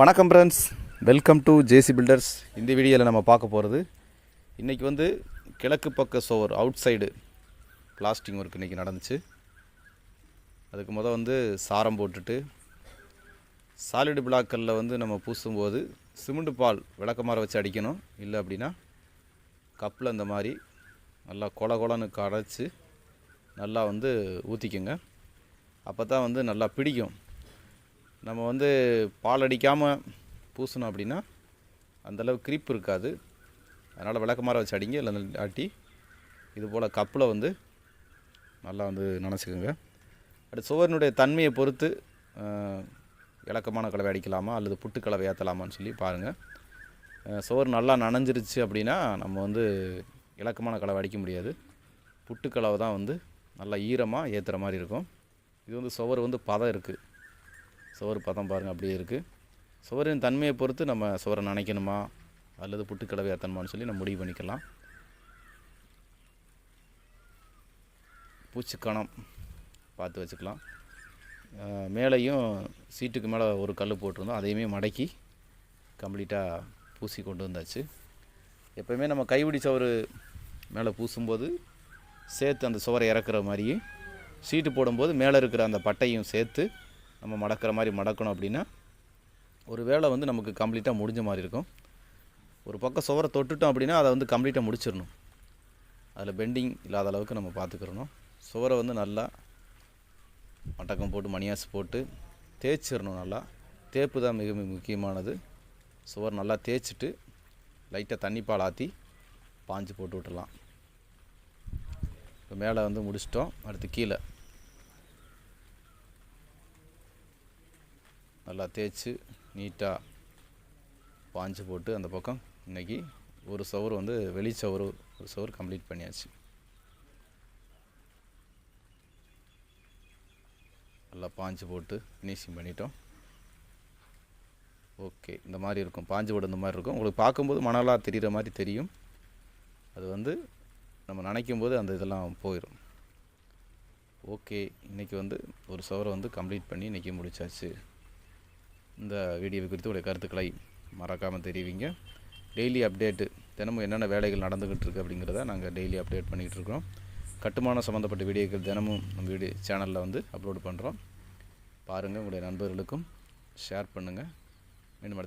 வணக்கம் friends welcome to JC builders இந்த வீடியோவில் நம்ம பார்க்க போகிறது இன்றைக்கி வந்து கிழக்கு பக்க சோர் அவுட் சைடு பிளாஸ்டிங் ஒர்க் இன்றைக்கி நடந்துச்சு. அதுக்கு முதல் வந்து சாரம் போட்டுட்டு சாலிடு பிளாக்கரில் வந்து நம்ம பூசும்போது சிமெண்ட் பால் விளக்கமாற வச்சு அடிக்கணும். இல்லை அப்படின்னா கப்பில் இந்த மாதிரி நல்லா கொல கொலன்னு கடைச்சி நல்லா வந்து ஊற்றிக்கோங்க அப்போ தான் வந்து நல்லா பிடிக்கும். நம்ம வந்து பால் அடிக்காமல் பூசணும் அப்படின்னா அந்தளவு கிரிப் இருக்காது. அதனால் விளக்கமாற வச்சு அடிங்க இல்லை ஆட்டி இது போல் கப்பில் வந்து நல்லா வந்து நினச்சிக்கோங்க. அடுத்து சுவரினுடைய தன்மையை பொறுத்து இலக்கமான கலவை அடிக்கலாமா அல்லது புட்டு கலவை ஏற்றலாமான்னு சொல்லி பாருங்கள் சுவர் நல்லா நனைஞ்சிருச்சு அப்படின்னா நம்ம வந்து இலக்கமான கலவை அடிக்க முடியாது. புட்டு கலவை தான் வந்து நல்லா ஈரமாக ஏற்றுற மாதிரி இருக்கும். இது வந்து சுவர் வந்து பதம் இருக்குது சுவர் பதம் பாருங்கள் அப்படியே இருக்குது சுவரின் தன்மையை பொறுத்து நம்ம சுவரை நனைக்கணுமா? அல்லது புட்டுக்கலவை ஏற்றணுமான்னு சொல்லி நம்ம முடிவு பண்ணிக்கலாம். பூச்சிக்கணம் பார்த்து வச்சுக்கலாம். மேலேயும் சீட்டுக்கு மேலே ஒரு கல் போட்டிருந்தோம். அதையுமே மடக்கி கம்ப்ளீட்டாக பூசி கொண்டு வந்தாச்சு. எப்போயுமே நம்ம கைவிடி சவறு மேலே பூசும்போது சேர்த்து அந்த சுவரை இறக்குற மாதிரியே சீட்டு போடும்போது மேலே இருக்கிற அந்த பட்டையும் சேர்த்து நம்ம மடக்கிற மாதிரி மடக்கணும் அப்படின்னா ஒரு வேலை வந்து நமக்கு கம்ப்ளீட்டாக முடிஞ்ச மாதிரி இருக்கும். ஒரு பக்கம் சுவரை தொட்டுட்டோம் அப்படின்னா அதை வந்து கம்ப்ளீட்டாக முடிச்சிடணும். அதில் பெண்டிங் இல்லாத அளவுக்கு நம்ம பார்த்துக்கிறணும். சுவரை வந்து நல்லா மட்டக்கம் போட்டு மணியாசு போட்டு தேய்ச்சிடணும் நல்லா. தேப்பு தான் மிக மிக முக்கியமானது. சுவர் நல்லா தேய்ச்சிட்டு லைட்டாக தண்ணி பாலாத்தி ஆற்றி பாஞ்சு போட்டு விட்டுடலாம். இப்போ மேலே வந்து முடிச்சிட்டோம். அடுத்து கீழே. நல்லா தேய்ச்சி நீட்டாக பாஞ்சு போட்டு அந்த பக்கம் இன்னைக்கு ஒரு சவுறு வந்து வெளி ஒரு சவுறு கம்ப்ளீட் பண்ணியாச்சு. நல்லா பாஞ்சு போட்டு ஃபினிஷிங் பண்ணிட்டோம். ஓகே இந்த மாதிரி இருக்கும். பாஞ்சு போட்டு இந்த மாதிரி இருக்கும். உங்களுக்கு பார்க்கும்போது மணலாக தெரிகிற மாதிரி தெரியும். அது வந்து நம்ம நினைக்கும் போது அந்த இதெல்லாம் போயிடும் ஓகே இன்றைக்கி வந்து ஒரு சவரை வந்து கம்ப்ளீட் பண்ணி இன்றைக்கி முடிச்சாச்சு. இந்த வீடியோவை குறித்து உடைய கருத்துக்களை மறக்காமல் தெரிவிங்க. டெய்லி அப்டேட்டு தினமும் என்னென்ன வேலைகள் நடந்துக்கிட்டு இருக்குது அப்படிங்கிறத நாங்கள் டெய்லி அப்டேட் பண்ணிக்கிட்டு இருக்கிறோம். கட்டுமானம் சம்மந்தப்பட்ட வீடியோக்கள் தினமும் நம்ம வீடியோ சேனலில் வந்து அப்லோட் பண்ணுறோம் பாருங்கள் உங்களுடைய நண்பர்களுக்கும் ஷேர் பண்ணுங்கள்